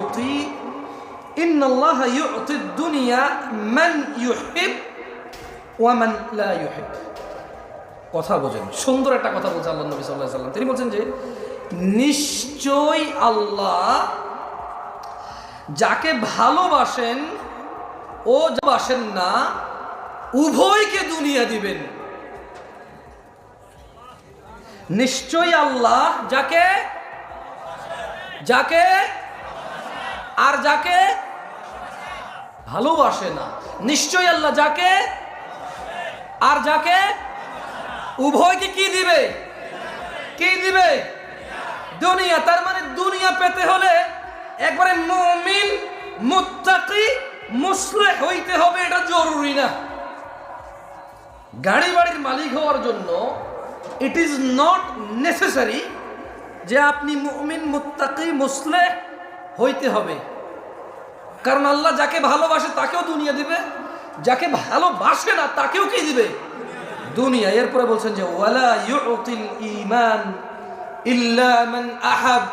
يعطي إن الله يعطي الدنيا من يحب ومن لا يحب কথা বোঝেন সুন্দর একটা কথা বলছে আল্লাহ নবী সাল্লাহ সাল্লাম তিনি বলছেন যে নিশ্চয় আল্লাহ যাকে ভালোবাসেন ও যা বাসেন না উভয়কে দুনিয়া দিবেন নিশ্চয়ই আল্লাহ যাকে যাকে আর যাকে? ভালোবাসে না। নিশ্চয়ই আল্লাহ যাকে? আর যাকে? উভয়কে কি দিবে? কি দিবে? দুনিয়া। তার মানে দুনিয়া পেতে হলে একবারে মুমিন, মুত্তাকি, মুসলিহ হইতে হবে, এটা জরুরি না। গাড়ি বাড়ির মালিক হওয়ার জন্য ইট ইজ নট নেসেসারি যে আপনি মুমিন, মুত্তাকি মুসলে হইতে হবে। কারণ আল্লাহ যাকে ভালোবাসে তাকেও দুনিয়া দিবে, যাকে ভালোবাসে না তাকেও কি দিবে? দুনিয়া। এরপরে বলছেন যে, ওয়ালা ইউতিল ঈমান ইল্লা মান আহাব।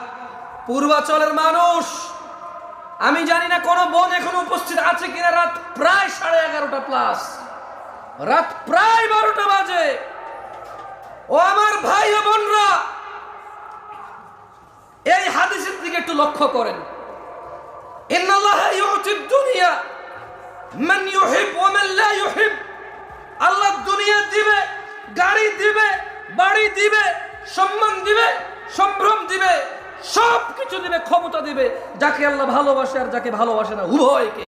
পূর্বাচলের মানুষ, আমি জানি না কোন বোন এখন উপস্থিত আছে কিনা, রাত প্রায় সাড়ে এগারোটা প্লাস রাত প্রায় বারোটা বাজে। ও আমার ভাই বোনরা, এই হাদিসের দিকে একটু লক্ষ্য করেন। দুনিয়া, মান ইউহিব ওয়া মান লা ইউহিব। আল্লাহ দুনিয়া দিবে, গাড়ি দিবে, বাড়ি দিবে, সম্মান দিবে, সম্ভ্রম দিবে সব কিছু দিবে, ক্ষমতা দিবে, যাকে আল্লাহ ভালোবাসে আর যাকে ভালোবাসে না, উভয়কে।